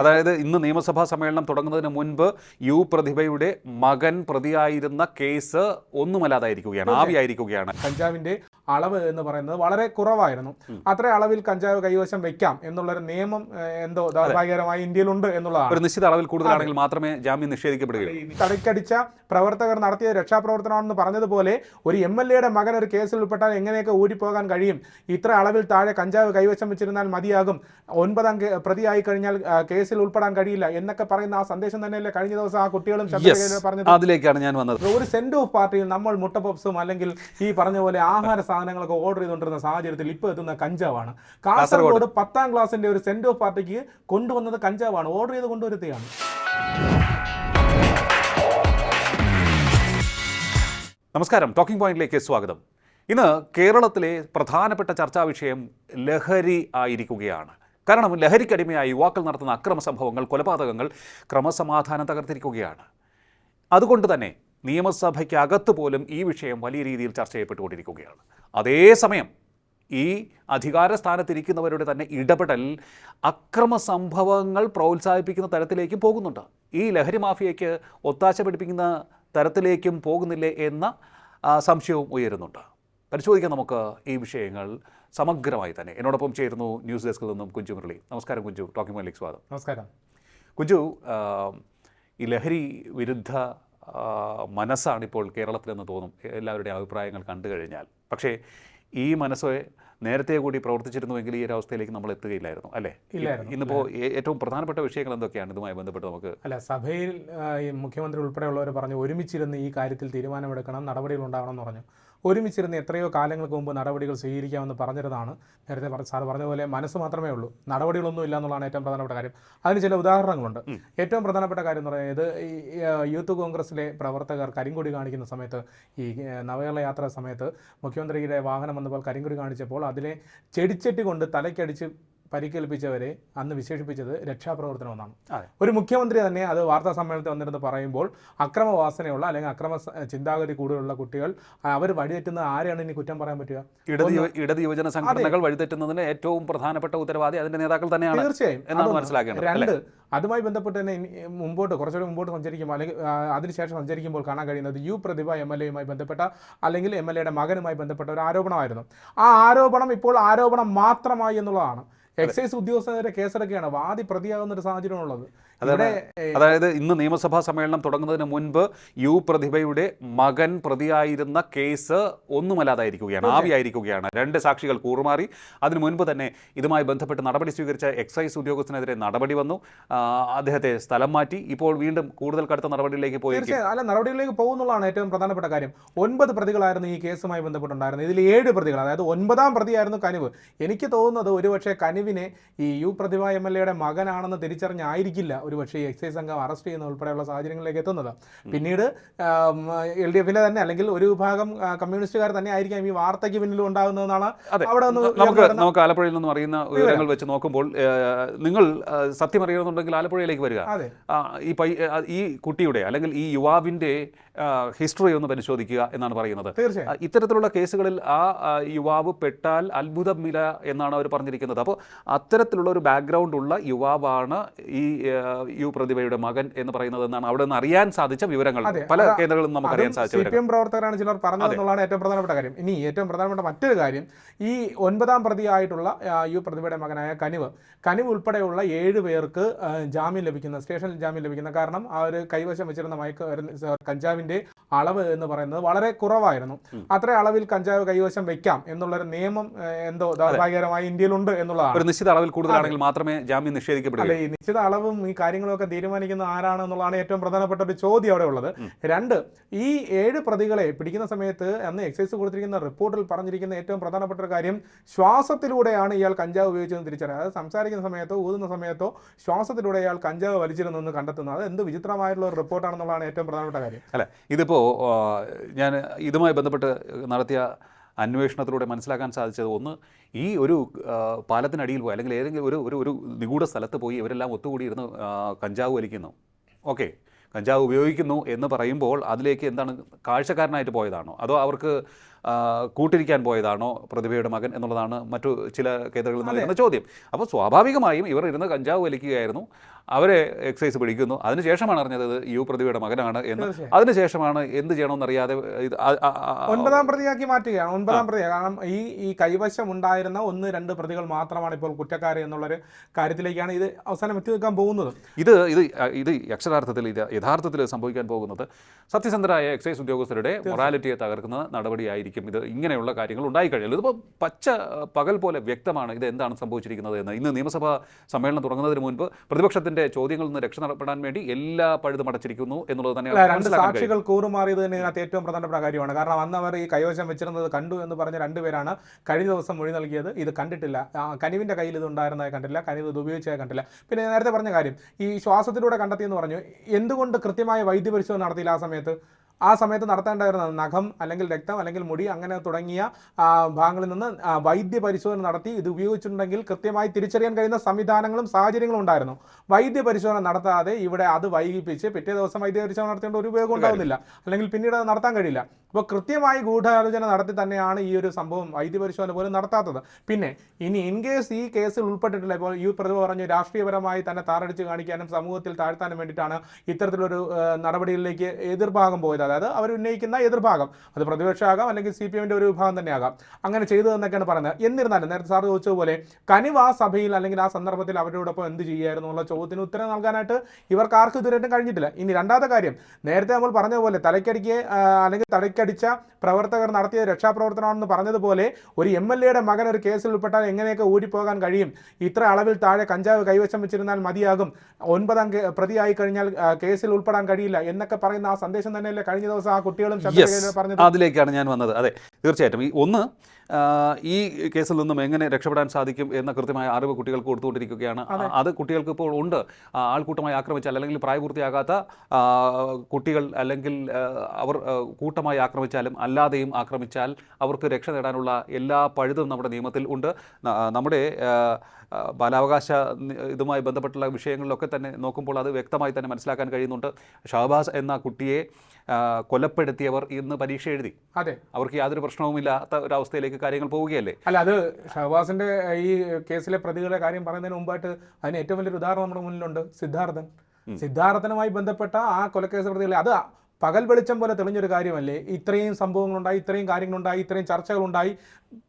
അതായത് ഇന്ന് നിയമസഭാ സമ്മേളനം തുടങ്ങുന്നതിന് മുൻപ് യു പ്രതിഭയുടെ മകൻ പ്രതിയായിരുന്ന കേസ് ഒന്നുമല്ലാതായിരിക്കുകയാണ് ആവിയായിരിക്കുകയാണ്. കഞ്ചാവിന്റെ അളവ് എന്ന് പറയുന്നത് വളരെ കുറവായിരുന്നു. അത്ര അളവിൽ കഞ്ചാവ് കൈവശം വെക്കാം എന്നുള്ളൊരു നിയമം എന്തോ ദൗർഭാഗ്യകരമായി ഇന്ത്യയിലുണ്ട് എന്നുള്ളതാണ്. ഒരു നിശ്ചിത അളവിൽ കൂടുതലാണെങ്കിൽ മാത്രമേ ജാമ്യം നിഷേധിക്കപ്പെടുകയുള്ളൂ. തടിക്കടിച്ച പ്രവർത്തകർ നടത്തിയ രക്ഷാപ്രവർത്തനമാണെന്ന് പറഞ്ഞതുപോലെ ഒരു എം എൽ എയുടെ മകൻ ഒരു കേസിൽ ഉൾപ്പെട്ടാൽ എങ്ങനെയൊക്കെ ഊരിപ്പോകാൻ കഴിയും? ഇത്ര അളവിൽ താഴെ കഞ്ചാവ് കൈവശം വെച്ചിരുന്നാൽ മതിയാകും. ഒൻപതാം പ്രതിയായി കഴിഞ്ഞാൽ ആ, കേസിൽ ഉൾപ്പെടാൻ കഴിയില്ല എന്നൊക്കെ പറയുന്ന ആ സന്ദേശം തന്നെയല്ലേ കഴിഞ്ഞ ദിവസം ആ കുട്ടികളും പറഞ്ഞത്? അതിലേക്കാണ് ഞാൻ വന്നത്. ഒരു സെൻഡ് ഓഫ് പാർട്ടിയിൽ നമ്മൾ മുട്ട പപ്സും അല്ലെങ്കിൽ ഈ പറഞ്ഞ പോലെ ആഹാര സാധനങ്ങളൊക്കെ ഓർഡർ ചെയ്തുകൊണ്ടിരുന്ന സാഹചര്യത്തിൽ ഇപ്പോൾ എത്തുന്ന കഞ്ചാവാണ്. കാസർഗോഡ്. പത്താം ക്ലാസിന്റെ ഒരു സെൻഡ് ഓഫ് പാർട്ടിക്ക് കൊണ്ടുവന്നത് കഞ്ചാവാണ്. ഓർഡർ ചെയ്ത് കൊണ്ടുവരുത്തുകയാണ് നമസ്കാരം. ടോക്കിംഗ് പോയിന്റിലേക്ക് സ്വാഗതം. ഇന്ന് കേരളത്തിലെ പ്രധാനപ്പെട്ട ചർച്ചാ വിഷയം ലഹരി ആയിരിക്കുകയാണ്. കാരണം ലഹരിക്കടിമയായി യുവാക്കൾ നടത്തുന്ന അക്രമ സംഭവങ്ങൾ കൊലപാതകങ്ങൾ ക്രമസമാധാനം തകർത്തിരിക്കുകയാണ്. അതുകൊണ്ട് തന്നെ നിയമസഭയ്ക്കകത്ത് പോലും ഈ വിഷയം വലിയ രീതിയിൽ ചർച്ച ചെയ്യപ്പെട്ടുകൊണ്ടിരിക്കുകയാണ്. അതേസമയം ഈ അധികാര സ്ഥാനത്തിരിക്കുന്നവരുടെ തന്നെ ഇടപെടൽ അക്രമ സംഭവങ്ങൾ പ്രോത്സാഹിപ്പിക്കുന്ന തരത്തിലേക്ക് പോകുന്നുണ്ട്. ഈ ലഹരി മാഫിയയ്ക്ക് ഒത്താശ പിടിപ്പിക്കുന്ന തരത്തിലേക്കും പോകുന്നില്ലേ എന്ന സംശയവും ഉയരുന്നുണ്ട്. പരിശോധിക്കാം നമുക്ക് ഈ വിഷയങ്ങൾ സമഗ്രമായി തന്നെ. എന്നോടൊപ്പം ചേരുന്നു ന്യൂസ് ഡെസ്കിൽ നിന്നും കുഞ്ചു മുരളി. നമസ്കാരം കുഞ്ചു. ടോക്കിംഗ് പോയിന്റിലേക്ക് സ്വാഗതം. നമസ്കാരം. കുഞ്ചു ഈ ലഹരി വിരുദ്ധ മനസ്സാണിപ്പോൾ കേരളത്തിലെന്ന് തോന്നും. എല്ലാവരുടെയും അഭിപ്രായങ്ങൾ കണ്ടു കഴിഞ്ഞാൽ. പക്ഷേ ഈ മനസ്സ് നേരത്തെ കൂടി പ്രവർത്തിച്ചിരുന്നുവെങ്കിൽ ഈ ഒരു അവസ്ഥയിലേക്ക് നമ്മൾ എത്തുകയില്ലായിരുന്നു അല്ലേ? ഇല്ലായിരുന്നു. ഇന്നിപ്പോൾ ഏറ്റവും പ്രധാനപ്പെട്ട വിഷയങ്ങൾ എന്തൊക്കെയാണ് ഇതുമായി ബന്ധപ്പെട്ട് നമുക്ക്? അല്ല സഭയിൽ മുഖ്യമന്ത്രി ഉൾപ്പെടെയുള്ളവർ പറഞ്ഞു ഒരുമിച്ചിരുന്ന് ഈ കാര്യത്തിൽ തീരുമാനമെടുക്കണം നടപടികൾ ഉണ്ടാകണം എന്ന് പറഞ്ഞു. ഒരുമിച്ചിരുന്ന് എത്രയോ കാലങ്ങൾക്ക് മുമ്പ് നടപടികൾ സ്വീകരിക്കാമെന്ന് പറഞ്ഞിരുന്നതാണ്. നേരത്തെ പറഞ്ഞ സാർ പറഞ്ഞ പോലെ മനസ്സ് മാത്രമേ ഉള്ളൂ. നടപടികളൊന്നും ഇല്ല എന്നുള്ളതാണ് ഏറ്റവും പ്രധാനപ്പെട്ട കാര്യം. അതിന് ചില ഉദാഹരണങ്ങളുണ്ട്. ഏറ്റവും പ്രധാനപ്പെട്ട കാര്യം എന്ന് പറയുന്നത് ഈ യൂത്ത് കോൺഗ്രസിലെ പ്രവർത്തകർ കരിങ്കൊടി കാണിക്കുന്ന സമയത്ത് ഈ നവകേരള യാത്ര സമയത്ത് മുഖ്യമന്ത്രിയുടെ വാഹനം വന്നപ്പോൾ കരിങ്കൊടി കാണിച്ചപ്പോൾ അതിനെ ചെടിച്ചെട്ടി കൊണ്ട് തലയ്ക്കടിച്ച് പരിക്കേൽപ്പിച്ചവരെ അന്ന് വിശേഷിപ്പിച്ചത് രക്ഷാപ്രവർത്തനം എന്നാണ് ഒരു മുഖ്യമന്ത്രി തന്നെ അത് വാർത്താ സമ്മേളനത്തിൽ വന്നിരുന്ന് പറയുമ്പോൾ അക്രമവാസനയുള്ള അല്ലെങ്കിൽ അക്രമ ചിന്താഗതി കൂടുതലുള്ള കുട്ടികൾ അവർ വഴിതെറ്റുന്ന ആരെയാണ് ഇനി കുറ്റം പറയാൻ പറ്റുക? ഇടത് യുവജന സംഘടനകൾ വഴിതെറ്റുന്നതിന് ഏറ്റവും പ്രധാനപ്പെട്ട ഉത്തരവാദി അതിന്റെ നേതാക്കൾ തന്നെയാണ് തീർച്ചയായും. എന്നാണ് മനസ്സിലാക്കേണ്ടത് രണ്ട് അതുമായി ബന്ധപ്പെട്ട് തന്നെ മുമ്പോട്ട് കുറച്ചുകൂടി മുമ്പോട്ട് സഞ്ചരിക്കുമ്പോൾ അല്ലെങ്കിൽ അതിനുശേഷം സഞ്ചരിക്കുമ്പോൾ കാണാൻ കഴിയുന്നത് യു പ്രതിഭ എം എൽ എയുമായി ബന്ധപ്പെട്ട അല്ലെങ്കിൽ എം എൽ എയുടെ മകനുമായി ബന്ധപ്പെട്ട ഒരു ആരോപണമായിരുന്നു. ആ ആരോപണം ഇപ്പോൾ ആരോപണം മാത്രമായി എന്നുള്ളതാണ്. എക്സൈസ് ഉദ്യോഗസ്ഥനെതിരെ കേസെടുക്കുകയാണ് വാദി പ്രതിയാകുന്ന ഒരു സാഹചര്യമാണുള്ളത്. അതായത് ഇന്ന് നിയമസഭാ സമ്മേളനം തുടങ്ങുന്നതിന് മുൻപ് യു പ്രതിഭയുടെ മകൻ പ്രതിയായിരുന്ന കേസ് ഒന്നുമല്ലാതായിരിക്കുകയാണ് ആവിയായിരിക്കുകയാണ്. രണ്ട് സാക്ഷികൾ കൂറുമാറി. അതിനു മുൻപ് തന്നെ ഇതുമായി ബന്ധപ്പെട്ട് നടപടി സ്വീകരിച്ച എക്സൈസ് ഉദ്യോഗസ്ഥനെതിരെ നടപടി വന്നു. അദ്ദേഹത്തെ സ്ഥലം മാറ്റി. ഇപ്പോൾ വീണ്ടും കൂടുതൽ കടുത്ത നടപടിയിലേക്ക് പോയി അല്ല നടപടിയിലേക്ക് പോകുന്നുള്ളതാണ് ഏറ്റവും പ്രധാനപ്പെട്ട കാര്യം. ഒൻപത് പ്രതികളായിരുന്നു ഈ കേസുമായി ബന്ധപ്പെട്ടുണ്ടായിരുന്നത്. ഇതിൽ ഏഴ് പ്രതികൾ അതായത് ഒൻപതാം പ്രതിയായിരുന്നു കനിവ്. എനിക്ക് തോന്നുന്നത് ഒരുപക്ഷെ കനിവിനെ ഈ യു പ്രതിഭ എം എൽ എയുടെ മകനാണെന്ന് തിരിച്ചറിഞ്ഞായിരിക്കില്ല ഒരുപക്ഷെ എക്സൈസ് സംഘം അറസ്റ്റ് ചെയ്യുന്ന ഉൾപ്പെടെയുള്ള സാഹചര്യങ്ങളിലേക്ക് എത്തുന്നത്. പിന്നീട് എൽ ഡി എഫിലെ തന്നെ അല്ലെങ്കിൽ ഒരു വിഭാഗം കമ്മ്യൂണിസ്റ്റുകാർ തന്നെ ആയിരിക്കാം ഈ വാർത്തയ്ക്ക് പിന്നിൽ ഉണ്ടാകുന്നതെന്നാണ് അവിടെ നമുക്ക് നമുക്ക് ആലപ്പുഴയിൽ നിന്നും അറിയുന്ന വിവരങ്ങൾ വെച്ച് നോക്കുമ്പോൾ നിങ്ങൾ സത്യം അറിയണമെന്നുണ്ടെങ്കിൽ ആലപ്പുഴയിലേക്ക് വരിക. ഈ പൈ ഈ കുട്ടിയുടെ അല്ലെങ്കിൽ ഈ യുവാവിന്റെ ഹിസ്റ്ററി ഒന്ന് പരിശോധിക്കുക എന്നാണ് പറയുന്നത്. ഇത്തരത്തിലുള്ള കേസുകളിൽ ആ യുവാവ് പെട്ടാൽ അത്ഭുതമില്ല എന്നാണ് അവർ പറഞ്ഞിരിക്കുന്നത്. അപ്പോൾ അത്തരത്തിലുള്ള ഒരു ബാക്ക്ഗ്രൗണ്ട് ഉള്ള യുവാവാണ് ഈ യു പ്രതിഭയുടെ മകൻ എന്ന് പറയുന്നത് എന്നാണ് അവിടെ നിന്ന് അറിയാൻ സാധിച്ച വിവരങ്ങൾ. പല കേന്ദ്രങ്ങളും നമുക്ക് അറിയാൻ സാധിച്ചു സി പി എം പ്രവർത്തകരാണ് ചിലർ പറഞ്ഞത് എന്നുള്ളതാണ് ഏറ്റവും പ്രധാനപ്പെട്ട കാര്യം. ഇനി ഏറ്റവും പ്രധാനപ്പെട്ട മറ്റൊരു കാര്യം ഈ ഒൻപതാം പ്രതിയായിട്ടുള്ള യു പ്രതിഭയുടെ മകനായ കനിവ്. കനിവ് ഉൾപ്പെടെയുള്ള ഏഴ് പേർക്ക് ജാമ്യം ലഭിക്കുന്ന സ്റ്റേഷനിൽ ജാമ്യം ലഭിക്കുന്ന കാരണം ആ ഒരു കൈവശം വെച്ചിരുന്ന മയക്ക് കഞ്ചാവിന്റെ അളവ് എന്ന് പറയുന്നത് വളരെ കുറവായിരുന്നു. അത്ര അളവിൽ കഞ്ചാവ് കൈവശം വെക്കാം എന്നുള്ളൊരു നിയമം എന്തോ ദൗർഭാഗ്യകരമായി ഇന്ത്യയിലുണ്ട് എന്നുള്ളതാണ്. ഒരു നിശ്ചിത അളവിൽ കൂടുതലാണെങ്കിൽ മാത്രമേ ജാമ്യം നിഷേധിക്കപ്പെടുകയുള്ളൂ. ഈ നിശ്ചിത അളവും ഈ കാര്യങ്ങളൊക്കെ തീരുമാനിക്കുന്ന ആരാണ് എന്നുള്ളതാണ് ഏറ്റവും പ്രധാനപ്പെട്ട ഒരു ചോദ്യം അവിടെ ഉള്ളത്. രണ്ട് ഈ ഏഴ് പ്രതികളെ പിടിക്കുന്ന സമയത്ത് അന്ന് എക്സൈസ് കൊടുത്തിരിക്കുന്ന റിപ്പോർട്ടിൽ പറഞ്ഞിരിക്കുന്ന ഏറ്റവും പ്രധാനപ്പെട്ട ഒരു കാര്യം ശ്വാസത്തിലൂടെയാണ് ഇയാൾ കഞ്ചാവ് ഉപയോഗിച്ചതെന്ന് തിരിച്ചറിയുക അതായത് സംസാരിക്കുന്ന സമയത്തോ ഊതുന്ന സമയത്തോ ശ്വാസത്തിലൂടെ ഇയാൾ കഞ്ചാവ് വലിച്ചിരുന്നെന്ന് കണ്ടെത്തുന്നത് അത് എന്ത് വിചിത്രമായിട്ടുള്ള ഒരു റിപ്പോർട്ടാണെന്നുള്ളതാണ് ഏറ്റവും പ്രധാനപ്പെട്ട കാര്യം. അല്ല ഇതിപ്പോൾ ഞാൻ ഇതുമായി ബന്ധപ്പെട്ട് നടത്തിയ അന്വേഷണത്തിലൂടെ മനസ്സിലാക്കാൻ സാധിച്ചത് ഒന്ന് ഈ ഒരു പാലത്തിനടിയിൽ പോയി അല്ലെങ്കിൽ ഏതെങ്കിലും ഒരു ഒരു ഒരു നിഗൂഢ സ്ഥലത്ത് പോയി ഇവരെല്ലാം ഒത്തുകൂടിയിരുന്ന് കഞ്ചാവ് വലിക്കുന്നു. ഓക്കെ. കഞ്ചാവ് ഉപയോഗിക്കുന്നു എന്ന് പറയുമ്പോൾ അതിലേക്ക് എന്താണ് കാഴ്ചക്കാരനായിട്ട് പോയതാണോ? അതോ അവർക്ക് കൂട്ടിരിക്കാൻ പോയതാണോ പ്രതിഭയുടെ മകൻ എന്നുള്ളതാണ് മറ്റു ചില കേന്ദ്രങ്ങളിൽ നിന്ന് ചോദ്യം. അപ്പോൾ സ്വാഭാവികമായും ഇവർ ഇരുന്ന് കഞ്ചാവ് വലിക്കുകയായിരുന്നു. അവരെ എക്സൈസ് പിടിക്കുന്നു. അതിനുശേഷമാണ് അറിഞ്ഞത് ഇത് യു പ്രതിഭയുടെ മകനാണ് എന്ന്. അതിനുശേഷമാണ് എന്ത് ചെയ്യണമെന്നറിയാതെ ഇത് ഒൻപതാം പ്രതിയാക്കി മാറ്റുകയാണ്. ഒൻപതാം പ്രതി കാരണം ഈ ഈ കൈവശം ഉണ്ടായിരുന്ന ഒന്ന് രണ്ട് പ്രതികൾ മാത്രമാണ് ഇപ്പോൾ കുറ്റക്കാർ എന്നുള്ളൊരു കാര്യത്തിലേക്കാണ് ഇത് അവസാനം എത്തി നിൽക്കാൻ പോകുന്നത്. ഇത് ഇത് ഇത് അക്ഷരാർത്ഥത്തിൽ ഇത് യഥാർത്ഥത്തിൽ സംഭവിക്കാൻ പോകുന്നത് സത്യസന്ധരായ എക്സൈസ് ഉദ്യോഗസ്ഥരുടെ മൊറാലിറ്റിയെ തകർക്കുന്ന നടപടിയായിരിക്കും. ഇത് ഇങ്ങനെയുള്ള കാര്യങ്ങൾ ഉണ്ടായിക്കഴിഞ്ഞാൽ ഇതിപ്പോൾ പച്ച പകൽ പോലെ വ്യക്തമാണ് ഇത് എന്താണ് സംഭവിച്ചിരിക്കുന്നത് എന്ന്. ഇന്ന് നിയമസഭാ സമ്മേളനം തുടങ്ങുന്നതിന് മുൻപ് പ്രതിപക്ഷത്തിന്റെ ചോദ്യങ്ങളിൽ നിന്ന് രക്ഷ നടപ്പെടാൻ വേണ്ടി എല്ലാ പഴുതും അടച്ചിരിക്കുന്നു എന്നുള്ളത് തന്നെയാണ് രണ്ട് സാക്ഷികൾ കൂറുമാറിയത് തന്നെ ഇതിനകത്ത് ഏറ്റവും പ്രധാനപ്പെട്ട കാര്യമാണ്. കാരണം അന്ന് അവർ ഈ കൈവശം വെച്ചിരുന്നത് കണ്ടു എന്ന് പറഞ്ഞ രണ്ടുപേരാണ് കഴിഞ്ഞ ദിവസം മൊഴി നൽകിയത്. ഇത് കണ്ടിട്ടില്ല. കനിവിന്റെ കയ്യിൽ ഇത് ഉണ്ടായിരുന്നതായി കണ്ടില്ല കനിവ് ഇത് ഉപയോഗിച്ചതായി കണ്ടില്ല പിന്നെ നേരത്തെ പറഞ്ഞ കാര്യം ഈ ശ്വാസത്തിലൂടെ കണ്ടെത്തിയെന്ന് പറഞ്ഞു എന്തുകൊണ്ട് കൃത്യമായ വൈദ്യപരിശോധന നടത്തിയില്ല ആ സമയത്ത്? ആ സമയത്ത് നടത്തേണ്ടായിരുന്ന നഖം അല്ലെങ്കിൽ രക്തം അല്ലെങ്കിൽ മുടി അങ്ങനെ തുടങ്ങിയ ഭാഗങ്ങളിൽ നിന്ന് വൈദ്യ പരിശോധന നടത്തി. ഇത് ഉപയോഗിച്ചിട്ടുണ്ടെങ്കിൽ കൃത്യമായി തിരിച്ചറിയാൻ കഴിയുന്ന സംവിധാനങ്ങളും സാഹചര്യങ്ങളും ഉണ്ടായിരുന്നു. വൈദ്യ പരിശോധന നടത്താതെ ഇവിടെ അത് വൈകിപ്പിച്ച് പിറ്റേ ദിവസം വൈദ്യ പരിശോധന നടത്തേണ്ട ഒരു ഉപയോഗം ഉണ്ടാവുന്നില്ല. അല്ലെങ്കിൽ പിന്നീട് അത് നടത്താൻ കഴിയില്ല. അപ്പോൾ കൃത്യമായി ഗൂഢാലോചന നടത്തി തന്നെയാണ് ഈ ഒരു സംഭവം വൈദ്യ പരിശോധന പോലും നടത്താത്തത്. പിന്നെ ഇനി ഇൻ കേസ് ഈ കേസിൽ ഉൾപ്പെട്ടിട്ടില്ല ഇപ്പോൾ ഈ പ്രതിഭ പറഞ്ഞു രാഷ്ട്രീയപരമായി തന്നെ താറടിച്ച് കാണിക്കാനും സമൂഹത്തിൽ താഴ്ത്താനും വേണ്ടിയിട്ടാണ് ഇത്തരത്തിലൊരു നടപടികളിലേക്ക് എതിർഭാഗം പോയത്. അതായത് അവർ ഉന്നയിക്കുന്ന എതിർഭാഗം. അത് പ്രതിപക്ഷമാകാം അല്ലെങ്കിൽ സി പി എമ്മിന്റെ ഒരു വിഭാഗം തന്നെയാകാം അങ്ങനെ ചെയ്തു എന്നൊക്കെയാണ് പറയുന്നത്. എന്നിരുന്നാലും നേരത്തെ സാർ ചോദിച്ചതുപോലെ കനിവ് ആ സഭയിൽ അല്ലെങ്കിൽ ആ സന്ദർഭത്തിൽ അവരോടൊപ്പം എന്ത് ചെയ്യായിരുന്നു എന്നുള്ള ചോദ്യത്തിന് ഉത്തരം നൽകാനായിട്ട് ഇവർക്ക് ആർക്കും ഇതുവരെയായിട്ടും കഴിഞ്ഞിട്ടില്ല. ഇനി രണ്ടാമത്തെ കാര്യം നേരത്തെ നമ്മൾ പറഞ്ഞതുപോലെ തലയ്ക്കടിക്ക് അല്ലെങ്കിൽ അല്ലെങ്കിൽ തലയ്ക്കടിച്ച പ്രവർത്തകർ നടത്തിയ രക്ഷാപ്രവർത്തനമാണെന്ന് പറഞ്ഞതുപോലെ ഒരു എം എൽ എയുടെ മകൻ ഒരു കേസിൽ ഉൾപ്പെട്ടാൽ എങ്ങനെയൊക്കെ ഊരിപ്പോകാൻ കഴിയും? ഇത്ര അളവിൽ താഴെ കഞ്ചാവ് കൈവശം വെച്ചിരുന്നാൽ മതിയാകും. ഒൻപതാം പ്രതിയായി കഴിഞ്ഞാൽ കേസിൽ ഉൾപ്പെടാൻ കഴിയില്ല എന്നൊക്കെ പറയുന്ന ആ സന്ദേശം തന്നെയല്ലേ കഴിഞ്ഞ ദിവസം ആ കുട്ടികളും അതിലേക്കാണ് ഞാൻ വന്നത്. അതെ തീർച്ചയായിട്ടും. ഈ ഒന്ന് ഈ കേസിൽ നിന്നും എങ്ങനെ രക്ഷപ്പെടാൻ സാധിക്കും എന്ന കൃത്യമായ അറിവ് കുട്ടികൾക്ക് കൊടുത്തുകൊണ്ടിരിക്കുകയാണ്. അത്. കുട്ടികൾക്ക് ഇപ്പോൾ ഉണ്ട്. ആൾക്കൂട്ടമായി ആക്രമിച്ചാൽ അല്ലെങ്കിൽ പ്രായപൂർത്തിയാകാത്ത കുട്ടികൾ അല്ലെങ്കിൽ അവർ കൂട്ടമായി ആക്രമിച്ചാലും അല്ലാതെയും ആക്രമിച്ചാൽ അവർക്ക് രക്ഷ നേടാനുള്ള എല്ലാ പഴുതും നമ്മുടെ നിയമത്തിൽ ഉണ്ട്. നമ്മുടെ ബാലാവകാശ ഇതുമായി ബന്ധപ്പെട്ടുള്ള വിഷയങ്ങളിലൊക്കെ തന്നെ നോക്കുമ്പോൾ അത് വ്യക്തമായി തന്നെ മനസ്സിലാക്കാൻ കഴിയുന്നുണ്ട്. ഷഹബാസ് എന്ന കുട്ടിയെ കൊലപ്പെടുത്തിയവർ ഇന്ന് പരീക്ഷ എഴുതി. അതെ. അവർക്ക് യാതൊരു പ്രശ്നവുമില്ലാത്ത ഒരു അവസ്ഥയിലേക്ക് കാര്യങ്ങൾ പോവുകയല്ലേ? അല്ല അത് ഷഹബാസിന്റെ ഈ കേസിലെ പ്രതികളുടെ കാര്യം പറയുന്നതിന് മുമ്പായിട്ട് അതിന് ഏറ്റവും വലിയൊരു ഉദാഹരണം നമ്മുടെ മുന്നിലുണ്ട് സിദ്ധാർത്ഥൻ. സിദ്ധാർത്ഥനുമായി ബന്ധപ്പെട്ട ആ കൊലക്കേസ് പ്രതികളെ അത് പകൽ വെളിച്ചം പോലെ തെളിഞ്ഞൊരു കാര്യമല്ലേ? ഇത്രയും സംഭവങ്ങളുണ്ടായി ഇത്രയും കാര്യങ്ങളുണ്ടായി ഇത്രയും ചർച്ചകളുണ്ടായി.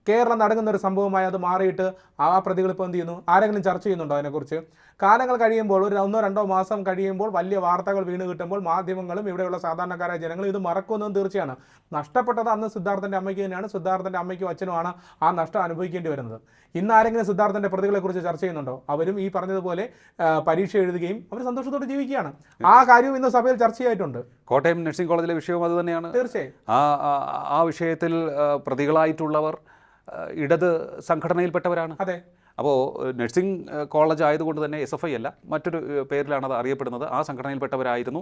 കേരളം നടങ്ങുന്ന ഒരു സംഭവമായി അത് മാറിയിട്ട് ആ പ്രതികൾ ഇപ്പോൾ എന്ത് ചെയ്യുന്നു? ആരെങ്കിലും ചർച്ച ചെയ്യുന്നുണ്ടോ അതിനെക്കുറിച്ച്? കാലങ്ങൾ കഴിയുമ്പോൾ ഒരു ഒന്നോ രണ്ടോ മാസം കഴിയുമ്പോൾ വലിയ വാർത്തകൾ വീണ് കിട്ടുമ്പോൾ മാധ്യമങ്ങളും ഇവിടെയുള്ള സാധാരണക്കാരായ ജനങ്ങളും ഇത് മറക്കുമെന്നും തീർച്ചയാണ്. നഷ്ടപ്പെട്ടത് അന്ന് സിദ്ധാർത്ഥന്റെ അമ്മയ്ക്ക് തന്നെയാണ്. സിദ്ധാർത്ഥന്റെ അമ്മയ്ക്കും അച്ഛനുമാണ് ആ നഷ്ടം അനുഭവിക്കേണ്ടി വരുന്നത്. ഇന്ന് ആരെങ്കിലും സിദ്ധാർത്ഥന്റെ പ്രതികളെ കുറിച്ച് ചർച്ച ചെയ്യുന്നുണ്ടോ? അവരും ഈ പറഞ്ഞതുപോലെ പരീക്ഷ എഴുതുകയും അവർ സന്തോഷത്തോടെ ജീവിക്കുകയാണ്. ആ കാര്യവും ഇന്ന് സഭയിൽ ചർച്ചയായിട്ടുണ്ട്. കോട്ടയം നഴ്സിംഗ് കോളേജിലെ വിഷയവും അത് തന്നെയാണ്. തീർച്ചയായും. ആ ആ- വിഷയത്തിൽ പ്രതികളായിട്ടുള്ളവർ ഇടത് സംഘടനയിൽപ്പെട്ടവരാണ്. അതെ. അപ്പോൾ നഴ്സിംഗ് കോളേജ് ആയതുകൊണ്ട് തന്നെ എസ് എഫ് ഐ അല്ല. മറ്റൊരു പേരിലാണ് അത് അറിയപ്പെടുന്നത്. ആ സംഘടനയിൽപ്പെട്ടവരായിരുന്നു.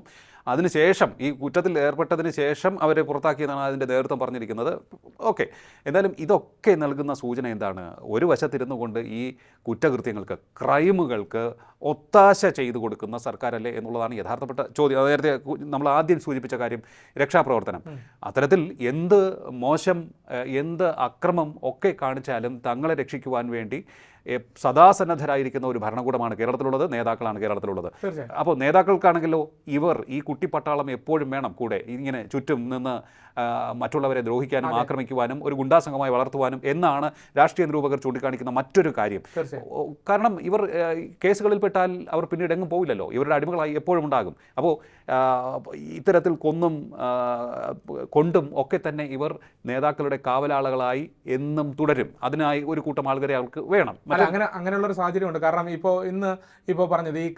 അതിനുശേഷം ഈ കുറ്റത്തിൽ ഏർപ്പെട്ടതിന് ശേഷം അവരെ പുറത്താക്കിയെന്നാണ് അതിന്റെ നേതൃത്വം പറഞ്ഞിരിക്കുന്നത്. ഓക്കെ. എന്തായാലും ഇതൊക്കെ നൽകുന്ന സൂചന എന്താണ്? ഒരു വശത്തിരുന്നു കൊണ്ട് ഈ കുറ്റകൃത്യങ്ങൾക്ക് ക്രൈമുകൾക്ക് ഒത്താശ ചെയ്തു കൊടുക്കുന്ന സർക്കാരല്ലേ എന്നുള്ളതാണ് യഥാർത്ഥപ്പെട്ട ചോദ്യം. നേരത്തെ നമ്മൾ ആദ്യം സൂചിപ്പിച്ച കാര്യം രക്ഷാപ്രവർത്തനം. അത്തരത്തിൽ എന്ത് മോശം എന്ത് അക്രമം ഒക്കെ കാണിച്ചാലും തങ്ങളെ രക്ഷിക്കുവാൻ വേണ്ടി സദാസന്നദ്ധരായിരിക്കുന്ന ഒരു ഭരണകൂടമാണ് കേരളത്തിലുള്ളത് നേതാക്കളാണ് കേരളത്തിലുള്ളത്. അപ്പോൾ നേതാക്കൾക്കാണെങ്കിലോ ഇവർ ഈ കുട്ടിപ്പട്ടാളം എപ്പോഴും വേണം കൂടെ ഇങ്ങനെ ചുറ്റും നിന്ന് മറ്റുള്ളവരെ ദ്രോഹിക്കാനും ആക്രമിക്കുവാനും ഒരു ഗുണ്ടാസംഘമായി വളർത്തുവാനും എന്നാണ് രാഷ്ട്രീയ നിരൂപകർ ചൂണ്ടിക്കാണിക്കുന്ന മറ്റൊരു കാര്യം. കാരണം ഇവർ ആ, കേസുകളിൽപ്പെട്ടാൽ അവർ പിന്നീട് എങ്ങും പോവില്ലല്ലോ. ഇവരുടെ അടിമകളായി എപ്പോഴും ഉണ്ടാകും. അപ്പോൾ ഇത്തരത്തിൽ കൊന്നും കൊണ്ടും ഒക്കെ തന്നെ ഇവർ നേതാക്കളുടെ കാവലാളുകളായി എന്നും തുടരും. അതിനായി ഒരു കൂട്ടം ആളുകളെ അവർക്ക് വേണം. അങ്ങനെ അങ്ങനെയുള്ള ഒരു സാഹചര്യമുണ്ട്. കാരണം ഇപ്പോൾ ഇന്ന് ഇപ്പോൾ പറഞ്ഞത് ഈ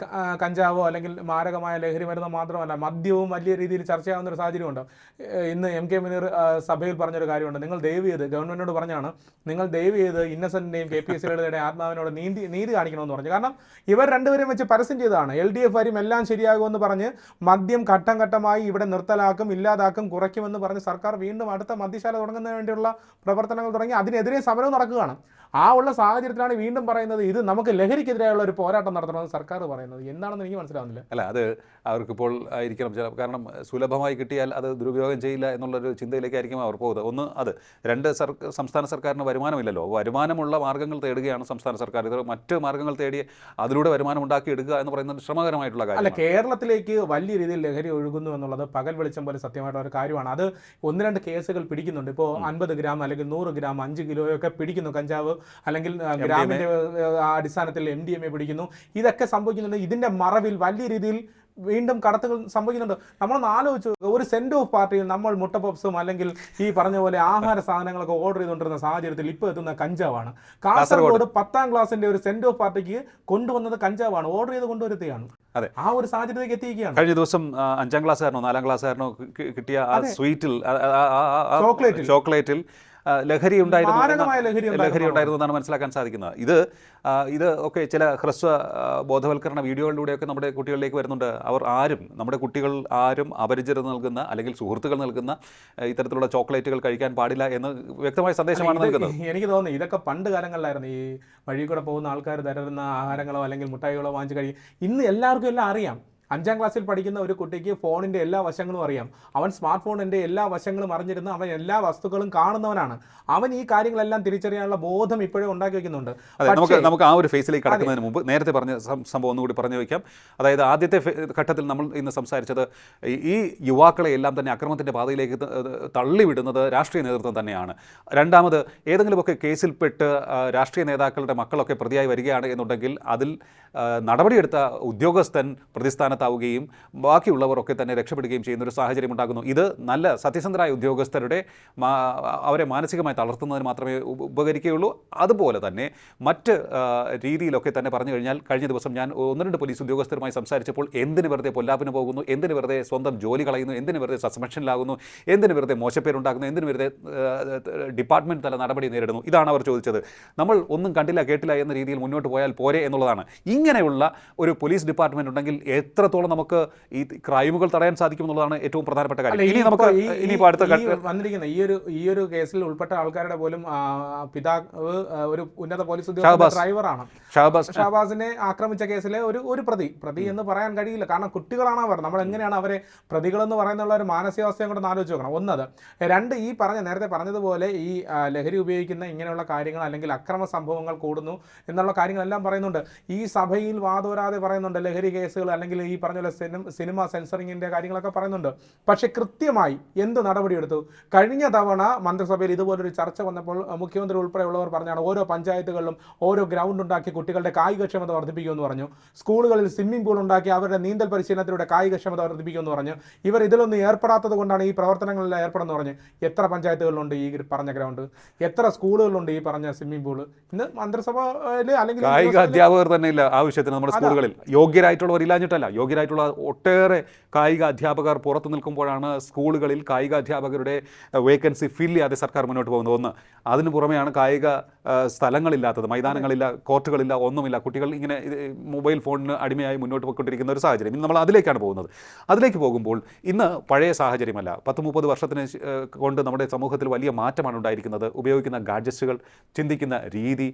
കഞ്ചാവോ അല്ലെങ്കിൽ മാരകമായ ലഹരി മരുന്നോ മാത്രമല്ല മദ്യവും വലിയ രീതിയിൽ ചർച്ചയാവുന്ന ഒരു സാഹചര്യമുണ്ട്. ഇന്ന് എം കെ മുനീർ സഭയിൽ പറഞ്ഞൊരു കാര്യമുണ്ട്. നിങ്ങൾ ദയവ് ചെയ്ത് ഗവൺമെന്റിനോട് പറഞ്ഞാണ് നിങ്ങൾ ദയവ് ചെയ്ത് ഇന്നസെന്റിന്റെയും കെ പി എസ് സിയുടെ ആത്മാവിനോട് നീതി നീതി കാണിക്കണമെന്ന് പറഞ്ഞു. കാരണം ഇവർ രണ്ടുപേരും വെച്ച് പരസ്യം ചെയ്തതാണ്. എൽ ഡി എഫ് വരും എല്ലാം ശരിയാകുമെന്ന് പറഞ്ഞ് മദ്യം ഘട്ടം ഘട്ടമായി ഇവിടെ നിർത്തലാക്കും ഇല്ലാതാക്കും കുറയ്ക്കുമെന്ന് പറഞ്ഞ് സർക്കാർ വീണ്ടും അടുത്ത മദ്യശാല തുടങ്ങുന്നതിന് വേണ്ടിയുള്ള പ്രവർത്തനങ്ങൾ തുടങ്ങി. അതിനെതിരെ സമരവും നടക്കുകയാണ്. ആ ഉള്ള സാഹചര്യത്തിലാണ് വീണ്ടും പറയുന്നത് ഇത് നമുക്ക് ലഹരിക്കെതിരെയുള്ള ഒരു പോരാട്ടം നടത്തണമെന്ന് സർക്കാർ പറയുന്നത്. എന്താണെന്ന് എനിക്ക് മനസ്സിലാവുന്നില്ല. അല്ല അത് അവർക്കിപ്പോൾ ആയിരിക്കണം. ചില കാരണം സുലഭമായി കിട്ടിയാൽ അത് ദുരുപയോഗം ചെയ്യില്ല എന്നുള്ളൊരു ചിന്തയിലേക്കായിരിക്കും അവർ പോകുന്നത്. ഒന്ന് അത് രണ്ട് സംസ്ഥാന സർക്കാരിന് വരുമാനമില്ലല്ലോ. വരുമാനമുള്ള മാർഗങ്ങൾ തേടുകയാണ് സംസ്ഥാന സർക്കാർ. ഇത് മറ്റ് മാർഗങ്ങൾ തേടി അതിലൂടെ വരുമാനം ഉണ്ടാക്കി എടുക്കുക എന്ന് പറയുന്നത് ശ്രമകരമായിട്ടുള്ള കാര്യം അല്ല കേരളത്തിലേക്ക് വലിയ രീതിയിൽ ലഹരി ഒഴുകുന്നു എന്നുള്ളത് പകൽ വെളിച്ചം പോലെ സത്യമായിട്ടുള്ള ഒരു കാര്യമാണ്. അത് ഒന്ന് രണ്ട് കേസുകൾ പിടിക്കുന്നുണ്ട്. ഇപ്പോൾ അൻപത് ഗ്രാം അല്ലെങ്കിൽ നൂറ് ഗ്രാം അഞ്ച് കിലോയൊക്കെ പിടിക്കുന്നു കഞ്ചാവ്. അല്ലെങ്കിൽ ഗ്രാമീണ അടിസ്ഥാനത്തിൽ എം ഡി എം എ പിടിക്കുന്നു. ഇതൊക്കെ സംഭവിക്കുന്നുണ്ട്. ഇതിന്റെ മറവിൽ വലിയ രീതിയിൽ വീണ്ടും കടത്തുകൾ സംഭവിക്കുന്നുണ്ട്. നമ്മളൊന്ന് ആലോചിച്ചു ഒരു സെന്റ് ഓഫ് പാർട്ടിയിൽ നമ്മൾ മുട്ട പപ്സും അല്ലെങ്കിൽ ഈ പറഞ്ഞ പോലെ ആഹാര സാധനങ്ങളൊക്കെ ഓർഡർ ചെയ്തുകൊണ്ടിരുന്ന സാഹചര്യത്തിൽ ഇപ്പോൾ എത്തുന്ന കഞ്ചാവാണ്. കാസർഗോഡ്. പത്താം ക്ലാസ്സിന്റെ ഒരു സെന്റ് ഓഫ് പാർട്ടിക്ക് കൊണ്ടുവന്നത് കഞ്ചാവാണ്. ഓർഡർ ചെയ്ത് കൊണ്ടുവരുത്തുകയാണ് അതെ. ആ ഒരു സാഹചര്യത്തിലേക്ക് എത്തിയിരിക്കുകയാണ്. കഴിഞ്ഞ ദിവസം അഞ്ചാം ക്ലാസ്സുകാരനോ നാലാം ക്ലാസ്സുകാരനോ കിട്ടിയ ആ സ്വീറ്റിൽ ചോക്ലേറ്റിൽ. ചോക്ലേറ്റിൽ ലഹരി ഉണ്ടായിരുന്നു ലഹരി ഉണ്ടായിരുന്നു. എന്നാണ് മനസ്സിലാക്കാൻ സാധിക്കുന്നത്. ഇത് ഇത് ഒക്കെ ചില ഹ്രസ്വ ബോധവൽക്കരണ വീഡിയോകളിലൂടെയൊക്കെ നമ്മുടെ കുട്ടികളിലേക്ക് വരുന്നുണ്ട്. അവർ ആരും നമ്മുടെ കുട്ടികൾ ആരും അപരിചിതർ നൽകുന്ന അല്ലെങ്കിൽ സുഹൃത്തുക്കൾ നൽകുന്ന ഇത്തരത്തിലുള്ള ചോക്ലേറ്റുകൾ കഴിക്കാൻ പാടില്ല എന്ന് വ്യക്തമായ സന്ദേശമാണ് നൽകുന്നത്. എനിക്ക് തോന്നുന്നു ഇതൊക്കെ പണ്ട് കാലങ്ങളിലായിരുന്നു. ഈ വഴി കൂടെ പോകുന്ന ആൾക്കാർ തരുന്ന ആഹാരങ്ങളോ അല്ലെങ്കിൽ മുട്ടായികളോ വാങ്ങിച്ച് കഴിയും ഇന്ന് എല്ലാവർക്കും എല്ലാം അറിയാം. അഞ്ചാം ക്ലാസ്സിൽ പഠിക്കുന്ന ഒരു കുട്ടിക്ക് ഫോണിന്റെ എല്ലാ വശങ്ങളും അറിയാം. അവൻ സ്മാർട്ട് ഫോണിന്റെ എല്ലാ വശങ്ങളും അറിഞ്ഞിരുന്ന അവൻ എല്ലാ വസ്തുക്കളും കാണുന്നവനാണ്. അവൻ ഈ കാര്യങ്ങളെല്ലാം തിരിച്ചറിയാനുള്ള ബോധം ഇപ്പോഴേ ഉണ്ടാക്കി വെക്കുന്നുണ്ട്. അതെ നമുക്ക് നമുക്ക് ആ ഒരു ഫേസിലേക്ക് കടക്കുന്നതിന് മുമ്പ് നേരത്തെ പറഞ്ഞ സംഭവം ഒന്നുകൂടി പറഞ്ഞു വയ്ക്കാം അതായത് ആദ്യത്തെ ഘട്ടത്തിൽ നമ്മൾ ഇന്ന് സംസാരിച്ചത് ഈ- യുവാക്കളെ എല്ലാം തന്നെ അക്രമത്തിന്റെ പാതയിലേക്ക് തള്ളിവിടുന്നത് രാഷ്ട്രീയ നേതൃത്വം തന്നെയാണ്. രണ്ടാമത് ഏതെങ്കിലുമൊക്കെ കേസിൽപ്പെട്ട് രാഷ്ട്രീയ നേതാക്കളുടെ മക്കളൊക്കെ പ്രതിയായി വരികയാണ് എന്നുണ്ടെങ്കിൽ അതിൽ നടപടിയെടുത്ത ഉദ്യോഗസ്ഥൻ പ്രതിസ്ഥാനത്താവുകയും ബാക്കിയുള്ളവരൊക്കെ തന്നെ രക്ഷപ്പെടുകയും ചെയ്യുന്ന ഒരു സാഹചര്യം ഉണ്ടാകുന്നു ഇത് നല്ല സത്യസന്ധരായ ഉദ്യോഗസ്ഥരുടെ അവരെ മാനസികമായി തളർത്തുന്നതിന് മാത്രമേ ഉപ- ഉപകരിക്കുകയുള്ളൂ. അതുപോലെ തന്നെ മറ്റ് രീതിയിലൊക്കെ തന്നെ പറഞ്ഞു കഴിഞ്ഞാൽ കഴിഞ്ഞ ദിവസം ഞാൻ ഒന്ന് രണ്ട് പോലീസ് ഉദ്യോഗസ്ഥരുമായി സംസാരിച്ചപ്പോൾ എന്തിന് വെറുതെ പൊല്ലാപ്പിന് പോകുന്നു എന്തിന് വെറുതെ സ്വന്തം ജോലി കളയുന്നു എന്തിന് വെറുതെ സസ്പെൻഷനിലാകുന്നു എന്തിന് വെറുതെ മോശപ്പേരുണ്ടാകുന്നു എന്തിന് വെറുതെ ഡിപ്പാർട്ട്മെന്റ് തല നടപടി നേരിടുന്നു ഇതാണ് അവർ ചോദിച്ചത്. നമ്മൾ ഒന്നും കണ്ടില്ല കേട്ടില്ല എന്ന രീതിയിൽ മുന്നോട്ട് പോയാൽ പോരെ എന്നുള്ളതാണ്. ഇങ്ങനെയുള്ള ഒരു പോലീസ് ഡിപ്പാർട്ട്മെന്റ് ഉണ്ടെങ്കിൽ എത്രത്തോളം നമുക്ക് ഈ ക്രൈമുകൾ തടയാൻ സാധിക്കും എന്നുള്ളതാണ് ഏറ്റവും പ്രധാനപ്പെട്ട കാര്യം. ഇനി നമുക്ക് ഇനി ഇനിയിപ്പോൾ അടുത്ത വന്നിരിക്കുന്ന ഈ ഒരു ഈ ഒരു കേസിൽ ഉൾപ്പെട്ട ആൾക്കാരുടെ പോലും പിതാവ് ഒരു ഉന്നത പോലീസ് ഉദ്യോഗസ്ഥ ഡ്രൈവറാണ്. ഷാബാസ്. ഷഹബാസിനെ ആക്രമിച്ച കേസിലെ ഒരു ഒരു പ്രതി പ്രതി എന്ന് പറയാൻ കഴിയില്ല. കാരണം കുട്ടികളാണ് അവർ. നമ്മൾ എങ്ങനെയാണ് അവരെ പ്രതികളെന്ന് പറയുന്നുള്ള ഒരു മാനസികാവസ്ഥയും കൂടെ ആലോചിച്ച് നോക്കണം. ഒന്നത് രണ്ട് ഈ പറഞ്ഞ നേരത്തെ പറഞ്ഞതുപോലെ ഈ ലഹരി ഉപയോഗിക്കുന്ന ഇങ്ങനെയുള്ള കാര്യങ്ങൾ അല്ലെങ്കിൽ അക്രമ സംഭവങ്ങൾ കൂടുന്നു എന്നുള്ള കാര്യങ്ങളെല്ലാം പറയുന്നുണ്ട്. ഈ സഭയിൽ വാദോരാതെ പറയുന്നുണ്ട് ലഹരി കേസുകൾ അല്ലെങ്കിൽ ഈ പറഞ്ഞ പോലെ സിനിമ സിനിമ സെൻസറിങ്ങിന്റെ കാര്യങ്ങളൊക്കെ പറയുന്നുണ്ട്. പക്ഷേ കൃത്യമായി എന്ത് നടപടിയെടുത്തു? കഴിഞ്ഞ തവണ മന്ത്രിസഭയിൽ ഇതുപോലൊരു ചർച്ച വന്നപ്പോൾ മുഖ്യമന്ത്രി ഉൾപ്പെടെയുള്ളവർ പറഞ്ഞാണ് ഓരോ പഞ്ചായത്തുകളിലും ഓരോ ഗ്രൗണ്ട് ഉണ്ടാക്കി കുട്ടികളുടെ കായികക്ഷമത വർദ്ധിപ്പിക്കുമെന്ന് പറഞ്ഞു. സ്കൂളുകളിൽ സ്വിമ്മിംഗ് പൂൾ ഉണ്ടാക്കി അവരുടെ നീന്തൽ പരിശീലനത്തിലൂടെ കായികക്ഷമത വർദ്ധിപ്പിക്കുമെന്ന് പറഞ്ഞു. ഇവർ ഇതിലൊന്നും ഏർപ്പെടാത്തത് കൊണ്ടാണ് ഈ പ്രവർത്തനങ്ങളിൽ ഏർപ്പെടുന്നത് പറഞ്ഞു. എത്ര പഞ്ചായത്തുകളിലുണ്ട് ഈ പറഞ്ഞ ഗ്രൗണ്ട്? എത്ര സ്കൂളുകളിലുണ്ട് ഈ പറഞ്ഞ സ്വിമ്മിംഗ് പൂൾ ഇന്ന് മന്ത്രിസഭയിൽ അല്ലെങ്കിൽ കായിക അധ്യാപകർ തന്നെ ഇല്ല ആവശ്യത്തിന് നമ്മുടെ സ്കൂളുകളിൽ. യോഗ്യരായിട്ടുള്ളവർ ഇല്ലാഞ്ഞിട്ടല്ല. യോഗ്യരായിട്ടുള്ള ഒട്ടേറെ കായിക അധ്യാപകർ പുറത്തു നിൽക്കുമ്പോഴാണ് സ്കൂളുകളിൽ കായിക അധ്യാപകരുടെ വേക്കൻസി ഫിൽ ചെയ്യാതെ സർക്കാർ മുന്നോട്ട് പോകുന്നത്. ഒന്ന് അതിന് പുറമെയാണ് കായിക സ്ഥലങ്ങളില്ലാത്തത് മൈതാനങ്ങളില്ല കോർട്ടുകളില്ല ഒന്നുമില്ല. കുട്ടികൾ ഇങ്ങനെ മൊബൈൽ ഫോണിന് അടിമയായി മുന്നോട്ട് പോയിക്കൊണ്ടിരിക്കുന്ന ഒരു സാഹചര്യം. ഇന്ന് നമ്മൾ അതിലേക്കാണ് പോകുന്നത്. അതിലേക്ക് പോകുമ്പോൾ ഇന്ന് പഴയ സാഹചര്യമല്ല പത്ത് മുപ്പത് വർഷത്തിന് കൊണ്ട് നമ്മുടെ സമൂഹത്തിൽ വലിയ മാറ്റമാണ് ഉണ്ടായിരിക്കുന്നത്. ഉപയോഗിക്കുന്ന ഗാഡ്ജറ്റ്സുകൾ ചിന്തിക്കുന്ന രീതി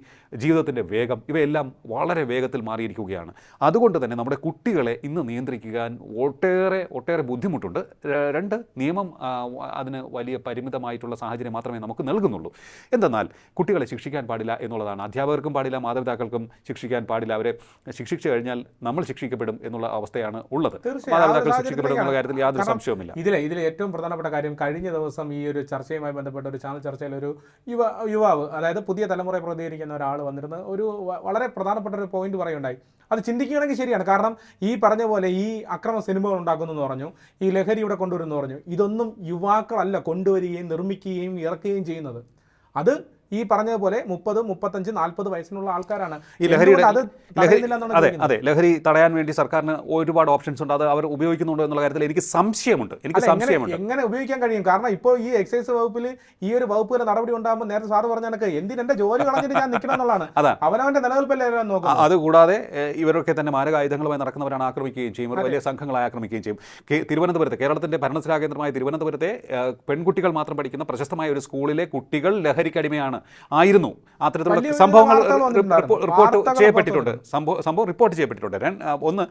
ജീവിതത്തിന്റെ വേഗം ഇവയെല്ലാം വളരെ വേഗത്തിൽ മാറിയിരിക്കുകയാണ്. അതുകൊണ്ട് തന്നെ നമ്മുടെ കുട്ടികളെ ഇന്ന് നിയന്ത്രിക്കാൻ ഒട്ടേറെ ഒട്ടേറെ ബുദ്ധിമുട്ടുണ്ട്. രണ്ട് നിയമം അതിന് വലിയ പരിമിതമായിട്ടുള്ള സാഹചര്യം മാത്രമേ നമുക്ക് നൽകുന്നുള്ളൂ. എന്തെന്നാൽ കുട്ടികളെ ശിക്ഷിക്കാൻ പാടില്ല എന്നുള്ളതാണ്. അധ്യാപകർക്കും പാടില്ല മാതാപിതാക്കൾക്കും ശിക്ഷിക്കാൻ പാടില്ല. അവരെ ശിക്ഷിച്ചു കഴിഞ്ഞാൽ നമ്മൾ ശിക്ഷിക്കപ്പെടും എന്നുള്ള അവസ്ഥയാണ് ഉള്ളത്. മാതാപിതാക്കൾ ശിക്ഷിക്കപ്പെടും എന്നുള്ള കാര്യത്തിൽ യാതൊരു സംശയവുമില്ല. ഇതിലെ ഇതിലെ ഏറ്റവും പ്രധാനപ്പെട്ട കാര്യം കഴിഞ്ഞ ദിവസം ഈ ഒരു ചർച്ചയുമായി ബന്ധപ്പെട്ട ഒരു ചാനൽ ചർച്ചയിൽ ഒരു യുവ യുവാവ് അതായത് പുതിയ തലമുറയെ പ്രതികരിക്കുന്ന ഒരാൾ വന്നിരുന്നത് ഒരു വളരെ പ്രധാനപ്പെട്ട ഒരു പോയിന്റ് പറയുണ്ടായി അത് ചിന്തിക്കുകയാണെങ്കിൽ ശരിയാണ്. കാരണം ഈ പറഞ്ഞ പോലെ ഈ അക്രമ സിനിമകൾ ഉണ്ടാക്കുന്നു എന്ന് പറഞ്ഞു. ഈ ലഹരി ഇവിടെ കൊണ്ടുവരുന്നു പറഞ്ഞു. ഇതൊന്നും യുവാക്കളല്ല കൊണ്ടുവരികയും നിർമ്മിക്കുകയും ഇറക്കുകയും ചെയ്യുന്നത്. അത് ഈ പറഞ്ഞതുപോലെ മുപ്പത് മുപ്പത്തഞ്ച് നാൽപ്പത് വയസ്സിനുള്ള ആൾക്കാരാണ്. ഈ ലഹരിയുടെ അത് അതെ ലഹരി തടയാൻ വേണ്ടി സർക്കാരിന് ഒരുപാട് ഓപ്ഷൻസ് ഉണ്ട്. അത് അവർ ഉപയോഗിക്കുന്നുണ്ടോ എന്നുള്ള കാര്യത്തിൽ എനിക്ക് സംശയമുണ്ട്. എനിക്ക് സംശയമുണ്ട്. എങ്ങനെ ഉപയോഗിക്കാൻ കഴിയും? കാരണം ഇപ്പോൾ ഈ എക്സൈസ് വകുപ്പിൽ ഈ ഒരു വകുപ്പിലെ നടപടി ഉണ്ടാകുമ്പോൾ നേരത്തെ സാറ് പറഞ്ഞ കണക്ക് എന്തിനെ ജോലി കളഞ്ഞിട്ട് ഞാൻ നിൽക്കണം എന്നുള്ളതാണ്. അവനവന്റെ നിലനിൽപ്പല്ലേ നോക്കാം അതുകൂടാതെ ഇവരൊക്കെ തന്നെ മാരകായുധങ്ങളുമായി നടക്കുന്നവരാണ് ആക്രമിക്കുകയും ചെയ്യും. ഒരു വലിയ സംഘങ്ങളായി ആക്രമിക്കുകയും ചെയ്യും. തിരുവനന്തപുരത്ത് കേരളത്തിന്റെ ഭരണസിരാകേന്ദ്രമായ തിരുവനന്തപുരത്തെ പെൺകുട്ടികൾ മാത്രം പഠിക്കുന്ന പ്രശസ്തമായ ഒരു സ്കൂളിലെ കുട്ടികൾ ലഹരിക്കടിമയാണ്. തന്നെയാണ് ആയിരുന്നു. അത്തരത്തിലുള്ള സംഭവങ്ങൾ റിപ്പോർട്ട് ചെയ്യപ്പെട്ടിട്ടുണ്ട്. സംഭവം സംഭവം റിപ്പോർട്ട് ചെയ്യപ്പെട്ടിട്ടുണ്ട്. ഒന്ന്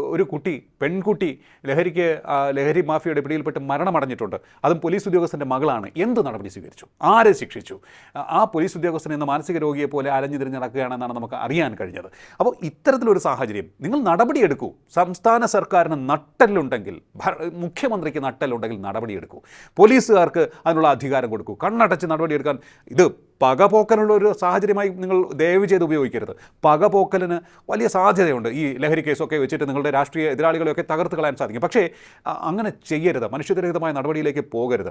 ഒരു കുട്ടി പെൺകുട്ടി ലഹരിക്ക് ലഹരി മാഫിയയുടെ പിടിയിൽപ്പെട്ട് മരണമടഞ്ഞിട്ടുണ്ട്. അതും പോലീസ് ഉദ്യോഗസ്ഥന്റെ മകളാണ്. എന്ത് നടപടി സ്വീകരിച്ചു? ആരെ ശിക്ഷിച്ചു? ആ, പോലീസ് ഉദ്യോഗസ്ഥൻ ഇന്ന് മാനസിക രോഗിയെ പോലെ അലഞ്ഞു തിരിഞ്ഞ് നടക്കുകയാണെന്നാണ് നമുക്ക് അറിയാൻ കഴിഞ്ഞത്. അപ്പോൾ ഇത്തരത്തിലൊരു സാഹചര്യം നിങ്ങൾ നടപടിയെടുക്കൂ. സംസ്ഥാന സർക്കാരിന് നട്ടലുണ്ടെങ്കിൽ മുഖ്യമന്ത്രിക്ക് നട്ടലുണ്ടെങ്കിൽ നടപടിയെടുക്കൂ. പോലീസുകാർക്ക് അതിനുള്ള അധികാരം കൊടുക്കൂ. കണ്ണടച്ച് നടപടിയെടുക്കാൻ ഇത് പകപോക്കലുള്ള ഒരു സാഹചര്യമായി നിങ്ങൾ ദയവ് ചെയ്ത് ഉപയോഗിക്കരുത്. പകപോക്കലിന് വലിയ സാധ്യതയുണ്ട്. ഈ ലഹരി കേസൊക്കെ വെച്ചിട്ട് നിങ്ങളുടെ രാഷ്ട്രീയ എതിരാളികളെയൊക്കെ തകർത്ത് കളയാൻ സാധിക്കും. പക്ഷേ അങ്ങനെ ചെയ്യരുത്. മനുഷ്യരഹിതമായ നടപടിയിലേക്ക് പോകരുത്.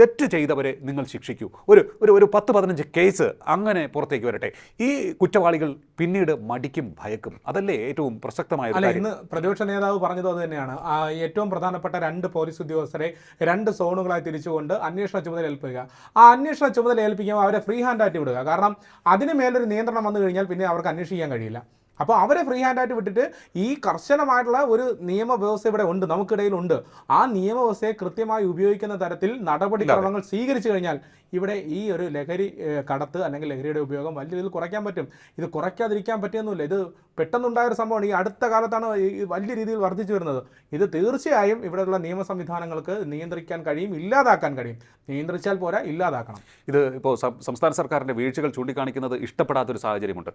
തെറ്റ് ചെയ്തവരെ നിങ്ങൾ ശിക്ഷിക്കൂ. ഒരു ഒരു ഒരു പത്ത് പതിനഞ്ച് കേസ് അങ്ങനെ പുറത്തേക്ക് വരട്ടെ. ഈ കുറ്റവാളികൾ പിന്നീട് മടിക്കും ഭയക്കും. അതല്ലേ ഏറ്റവും പ്രസക്തമായ അല്ല ഇന്ന് പ്രതിപക്ഷ നേതാവ് പറഞ്ഞത് അത് തന്നെയാണ്. ഏറ്റവും പ്രധാനപ്പെട്ട രണ്ട് പോലീസ് ഉദ്യോഗസ്ഥരെ രണ്ട് സോണുകളായി തിരിച്ചുകൊണ്ട് അന്വേഷണ ചുമതല ഏൽപ്പിക്കുക. ആ അന്വേഷണ ചുമതല ഏൽപ്പിക്കുമ്പോൾ അവരെ ഫ്രീ ഹാൻഡ് ആയിട്ട് വിടുക. കാരണം അതിന് മേലൊരു നിയന്ത്രണം വന്നു കഴിഞ്ഞാൽ പിന്നെ അവർക്ക് അന്വേഷിക്കാൻ കഴിയില്ല. അപ്പോൾ അവരെ ഫ്രീ ഹാൻഡ് ആയിട്ട് വിട്ടിട്ട് ഈ കർശനമായിട്ടുള്ള ഒരു നിയമവ്യവസ്ഥ ഇവിടെ ഉണ്ട് നമുക്കിടയിലുണ്ട്. ആ നിയമവ്യവസ്ഥയെ കൃത്യമായി ഉപയോഗിക്കുന്ന തരത്തിൽ നടപടിക്രമങ്ങൾ സ്വീകരിച്ചു കഴിഞ്ഞാൽ ഇവിടെ ഈ ഒരു ലഹരി കടത്ത് അല്ലെങ്കിൽ ലഹരിയുടെ ഉപയോഗം വലിയ രീതിയിൽ കുറയ്ക്കാൻ പറ്റും. ഇത് കുറയ്ക്കാതിരിക്കാൻ പറ്റിയൊന്നുമില്ല ഇത് പെട്ടെന്നുണ്ടായ ഒരു സംഭവമാണ്. ഈ അടുത്ത കാലത്താണ് ഈ വലിയ രീതിയിൽ വർദ്ധിച്ചു വരുന്നത്. ഇത് തീർച്ചയായും ഇവിടെയുള്ള നിയമ സംവിധാനങ്ങൾക്ക് നിയന്ത്രിക്കാൻ കഴിയും ഇല്ലാതാക്കാൻ കഴിയും. നിയന്ത്രിച്ചാൽ പോരാ ഇല്ലാതാക്കണം. ഇത് ഇപ്പോൾ സംസ്ഥാന സർക്കാരിന്റെ വീഴ്ചകൾ ചൂണ്ടിക്കാണിക്കുന്നത് ഇഷ്ടപ്പെടാത്തൊരു സാഹചര്യമുണ്ട്.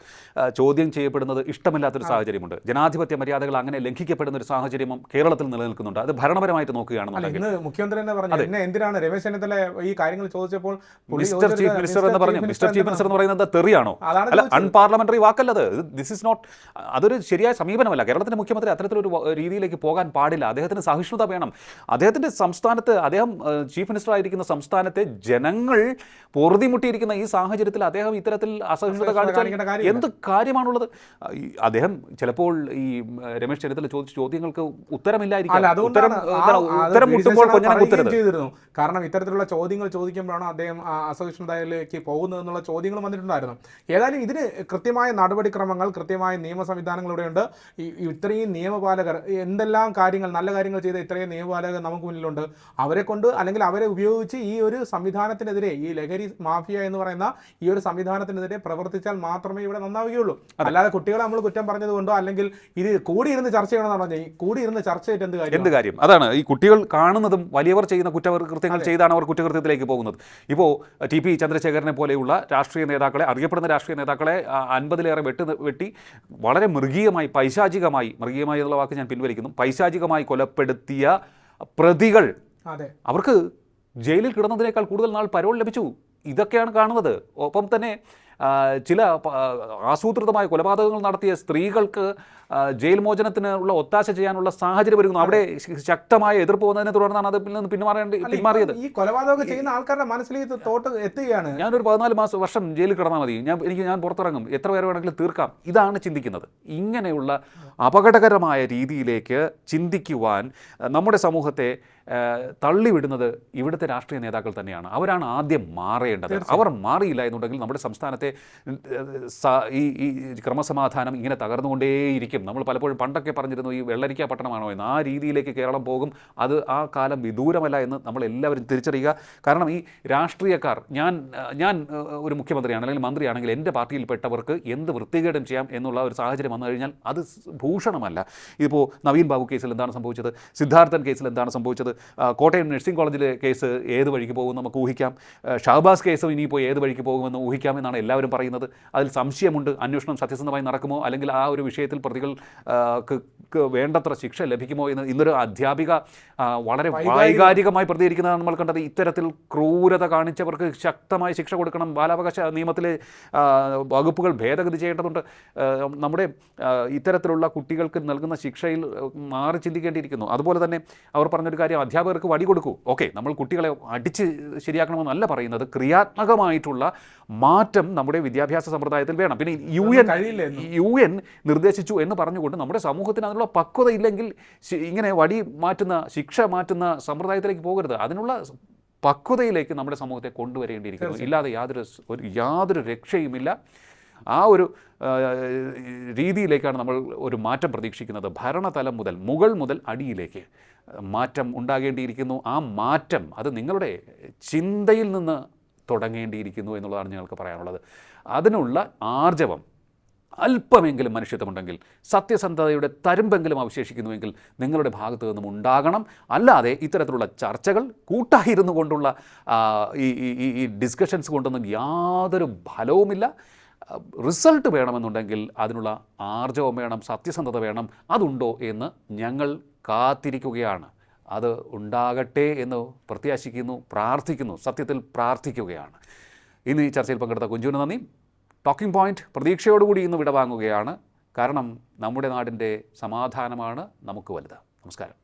ചോദ്യം ചെയ്യപ്പെടുന്നത് ഇഷ്ടമില്ലാത്തൊരു സാഹചര്യമുണ്ട്. ജനാധിപത്യ മര്യാദകൾ അങ്ങനെ ലംഘിക്കപ്പെടുന്ന ഒരു സാഹചര്യവും കേരളത്തിൽ നിലനിൽക്കുന്നുണ്ട്. അത് ഭരണപരമായിട്ട് നോക്കുകയാണെന്നുണ്ടെങ്കിൽ. ഇന്ന് മുഖ്യമന്ത്രി തന്നെ പറഞ്ഞു എന്നെ എന്തിനാണ്? രമേശ് ചെന്നിത്തല ഈ കാര്യങ്ങൾ ചോദിച്ചപ്പോൾ മിസ്റ്റർ ചീഫ് മിനിസ്റ്റർ എന്ന് പറഞ്ഞു മിസ്റ്റർ ചീഫ് മിനിസ്റ്റർ എന്ന് പറയുന്നത് തെറിയാണോ? അല്ല. അൺപാർലമെന്ററി വാക്കല്ലത്. ദിസ് ഇസ് നോട്ട് അതൊരു ശരിയായ സമീപനമല്ല. കേരളത്തിന്റെ മുഖ്യമന്ത്രി അത്തരത്തിലൊരു രീതിയിലേക്ക് പോകാൻ പാടില്ല. അദ്ദേഹത്തിന് സഹിഷ്ണുത വേണം. അദ്ദേഹത്തിന്റെ സംസ്ഥാനത്ത് അദ്ദേഹം ചീഫ് മിനിസ്റ്റർ ആയിരിക്കുന്ന സംസ്ഥാനത്തെ ജനങ്ങൾ പൊറുതിമുട്ടിയിരിക്കുന്ന ഈ സാഹചര്യത്തിൽ അദ്ദേഹം ഇത്തരത്തിൽ അസഹിഷ്ണുത കാണിച്ചാൽ എന്ത് കാര്യമാണുള്ളത്? അദ്ദേഹം ചിലപ്പോൾ ഈ രമേശ് ചെന്നിത്തല ചോദിച്ച ചോദ്യങ്ങൾക്ക് ഉത്തരമില്ലായിരിക്കും. ഉത്തരം ഉത്തരം മുട്ടുമ്പോൾ കാരണം ഇത്തരത്തിലുള്ള ചോദ്യങ്ങൾ ചോദിക്കുമ്പോഴാണ് അദ്ദേഹം ആ അസഹിഷ്ണുതയിലേക്ക് പോകുന്നത് എന്നുള്ള ചോദ്യങ്ങൾ വന്നിട്ടുണ്ടായിരുന്നു. ഏതായാലും ഇതിന് കൃത്യമായ നടപടിക്രമങ്ങൾ കൃത്യമായ നിയമ സംവിധാനങ്ങൾ ഇവിടെയുണ്ട്. ഇത്രയും നിയമപാലകർ എന്തെല്ലാം കാര്യങ്ങൾ നല്ല കാര്യങ്ങൾ ചെയ്ത ഇത്രയും നിയമപാലകർ നമുക്ക് മുന്നിലുണ്ട്. അവരെ കൊണ്ട് അല്ലെങ്കിൽ അവരെ ഉപയോഗിച്ച് ഈ ഒരു സംവിധാനത്തിനെതിരെ ഈ ലഹരി മാഫിയ എന്ന് പറയുന്ന ഈ ഒരു സംവിധാനത്തിനെതിരെ പ്രവർത്തിച്ചാൽ മാത്രമേ ഇവിടെ നന്നാവുകയുള്ളൂ. അല്ലാതെ കുട്ടികളെ നമ്മൾ കുറ്റം പറഞ്ഞതുകൊണ്ടോ അല്ലെങ്കിൽ ഇത് കൂടിയിരുന്ന് ചർച്ച ചെയ്യണമെന്ന് പറഞ്ഞാൽ കൂടിയിരുന്ന് ചർച്ച ചെയ്തിട്ട് എന്ത് കാര്യം? എന്ത് കാര്യം? അതാണ്. ഈ കുട്ടികൾ കാണുന്നതും വലിയവർ ചെയ്യുന്ന കുറ്റകൃത്യങ്ങൾ ചെയ്താണ് അവർ കുറ്റകൃത്യത്തിലേക്ക് പോകുന്നത്. ഇപ്പോൾ ടി പി ചന്ദ്രശേഖരനെ പോലെയുള്ള രാഷ്ട്രീയ നേതാക്കളെ അറിയപ്പെടുന്ന രാഷ്ട്രീയ നേതാക്കളെ അൻപതിലേറെ വെട്ട് വെട്ടി വളരെ മൃഗീയമായി പൈശാചികമായി മൃഗീയമായി എന്നുള്ള വാക്ക് ഞാൻ പിൻവലിക്കുന്നു പൈശാചികമായി കൊലപ്പെടുത്തിയ പ്രതികൾ അതെ. അവർക്ക് ജയിലിൽ കിടന്നതിനേക്കാൾ കൂടുതൽ നാൾ പരോൾ ലഭിച്ചു. ഇതൊക്കെയാണ് കാണുന്നത്. ഒപ്പം തന്നെ ചില ആസൂത്രിതമായ കൊലപാതകങ്ങൾ നടത്തിയ സ്ത്രീകൾക്ക് ജയിൽ മോചനത്തിനുള്ള ഒത്താശ ചെയ്യാനുള്ള സാഹചര്യം ഒരുങ്ങുന്നു. അവിടെ ശക്തമായ എതിർപ്പ് വന്നതിനെ തുടർന്നാണ് അതിൽ നിന്ന് പിന്മാറേണ്ടി പിന്മാറിയത്. ഈ കൊലപാതകം ചെയ്യുന്ന ആൾക്കാരുടെ മനസ്സിലേക്ക് തോട്ട് എത്തുകയാണ്. ഞാനൊരു പതിനാല് മാസം വർഷം ജയിലിൽ കിടന്നാൽ മതി. ഞാൻ എനിക്ക് ഞാൻ പുറത്തിറങ്ങും. എത്ര പേരെ വേണമെങ്കിലും തീർക്കാം. ഇതാണ് ചിന്തിക്കുന്നത്. ഇങ്ങനെയുള്ള അപകടകരമായ രീതിയിലേക്ക് ചിന്തിക്കുവാൻ നമ്മുടെ സമൂഹത്തെ തള്ളിവിടുന്നത് ഇവിടുത്തെ രാഷ്ട്രീയ നേതാക്കൾ തന്നെയാണ്. അവരാണ് ആദ്യം മാറേണ്ടത്. അവർ മാറിയില്ല എന്നുണ്ടെങ്കിൽ നമ്മുടെ സംസ്ഥാനത്തെ ഈ ഈ ക്രമസമാധാനം ഇങ്ങനെ തകർന്നുകൊണ്ടേയിരിക്കും. നമ്മൾ പലപ്പോഴും പണ്ടൊക്കെ പറഞ്ഞിരുന്നു ഈ വെള്ളരിക്ക പട്ടണമാണോ എന്ന്. ആ രീതിയിലേക്ക് കേരളം പോകും. അത് ആ കാലം വിദൂരമല്ല എന്ന് നമ്മൾ എല്ലാവരും തിരിച്ചറിയുക. കാരണം ഈ രാഷ്ട്രീയക്കാർ ഞാൻ ഞാൻ ഒരു മുഖ്യമന്ത്രിയാണ് അല്ലെങ്കിൽ മന്ത്രിയാണെങ്കിൽ എന്റെ പാർട്ടിയിൽപ്പെട്ടവർക്ക് എന്ത് വൃത്തികേടും ചെയ്യാം എന്നുള്ള ഒരു സാഹചര്യം വന്നു കഴിഞ്ഞാൽ അത് ഭൂഷണമല്ല. ഇതിപ്പോൾ നവീൻ ബാബു കേസിൽ എന്താണ് സംഭവിച്ചത്? സിദ്ധാർത്ഥൻ കേസിൽ എന്താണ് സംഭവിച്ചത്? കോട്ടയം നഴ്സിംഗ് കോളേജിലെ കേസ് ഏത് വഴിക്ക് പോകും നമുക്ക് ഊഹിക്കാം. ഷാബാസ് കേസും ഇനിയിപ്പോൾ ഏത് വഴിക്ക് പോകുമെന്ന് ഊഹിക്കാമെന്നാണ് എല്ലാവരും പറയുന്നത്. അതിൽ സംശയമുണ്ട്. അന്വേഷണം സത്യസന്ധമായി നടക്കുമോ? അല്ലെങ്കിൽ ആ ഒരു വിഷയത്തിൽ പ്രതികൾ ആ, ക്ക് ക്ക് വേണ്ടത്ര ശിക്ഷ ലഭിക്കുമോ എന്ന് ഇന്നൊരു അധ്യാപിക വളരെ വൈകാരികമായി പ്രതികരിക്കുന്നതാണ് നമ്മൾ കണ്ടത്. ഇത്തരത്തിൽ ക്രൂരത കാണിച്ചവർക്ക് ശക്തമായ ശിക്ഷ കൊടുക്കണം. ബാലാവകാശ നിയമത്തിലെ വകുപ്പുകൾ ഭേദഗതി ചെയ്യേണ്ടതുണ്ട്. നമ്മുടെ ഇത്തരത്തിലുള്ള കുട്ടികൾക്ക് നൽകുന്ന ശിക്ഷയിൽ മാറി ചിന്തിക്കേണ്ടിയിരിക്കുന്നു. അതുപോലെ തന്നെ അവർ പറഞ്ഞൊരു കാര്യം അധ്യാപകർക്ക് വടി കൊടുക്കൂ. ഓക്കെ നമ്മൾ കുട്ടികളെ അടിച്ച് ശരിയാക്കണമെന്നല്ല പറയുന്നത്. ക്രിയാത്മകമായിട്ടുള്ള മാറ്റം നമ്മുടെ വിദ്യാഭ്യാസ സമ്പ്രദായത്തിൽ വേണം. പിന്നെ യു എൻ. യു എൻ നിർദ്ദേശിച്ചു എന്ന് പറഞ്ഞുകൊണ്ട് നമ്മുടെ സമൂഹത്തിന് അതിനുള്ള പക്വത ഇല്ലെങ്കിൽ ഇങ്ങനെ വടി മാറ്റുന്ന ശിക്ഷ മാറ്റുന്ന സമ്പ്രദായത്തിലേക്ക് പോകരുത്. അതിനുള്ള പക്വതയിലേക്ക് നമ്മുടെ സമൂഹത്തെ കൊണ്ടുവരേണ്ടിയിരിക്കുന്നു. ഇല്ലാതെ യാതൊരു ഒരു യാതൊരു രക്ഷയുമില്ല. ആ ഒരു രീതിയിലേക്കാണ് നമ്മൾ ഒരു മാറ്റം പ്രതീക്ഷിക്കുന്നത്. ഭരണതലം മുതൽ മുകൾ മുതൽ അടിയിലേക്ക് മാറ്റം ഉണ്ടാകേണ്ടിയിരിക്കുന്നു. ആ മാറ്റം അത് നിങ്ങളുടെ ചിന്തയിൽ നിന്ന് തുടങ്ങേണ്ടിയിരിക്കുന്നു എന്നുള്ളതാണ് ഞങ്ങൾക്ക് പറയാനുള്ളത്. അതിനുള്ള ആർജവം അല്പമെങ്കിലും മനുഷ്യത്വമുണ്ടെങ്കിൽ സത്യസന്ധതയുടെ തരുമ്പെങ്കിലും അവശേഷിക്കുന്നുവെങ്കിൽ നിങ്ങളുടെ ഭാഗത്തു നിന്നും ഉണ്ടാകണം. അല്ലാതെ ഇത്തരത്തിലുള്ള ചർച്ചകൾ കൂട്ടായിരുന്നു കൊണ്ടുള്ള ഈ ഈ- ഡിസ്കഷൻസ് കൊണ്ടൊന്നും യാതൊരു ഫലവുമില്ല. റിസൾട്ട് വേണമെന്നുണ്ടെങ്കിൽ അതിനുള്ള ആർജവം വേണം സത്യസന്ധത വേണം അതുണ്ടോ എന്ന് ഞങ്ങൾ കാത്തിരിക്കുകയാണ്. അത് ഉണ്ടാകട്ടെ എന്ന് പ്രത്യാശിക്കുന്നു പ്രാർത്ഥിക്കുന്നു സത്യത്തിൽ പ്രാർത്ഥിക്കുകയാണ്. ഇന്ന് ഈ ചർച്ചയിൽ പങ്കെടുത്ത കുഞ്ചുവിന് നന്ദി. ടോക്കിംഗ് പോയിന്റ് പ്രതീക്ഷയോടുകൂടി ഇന്ന് വിടവാങ്ങുകയാണ്. കാരണം നമ്മുടെ നാടിന്റെ സമാധാനമാണ് നമുക്ക് വലുത്. നമസ്കാരം.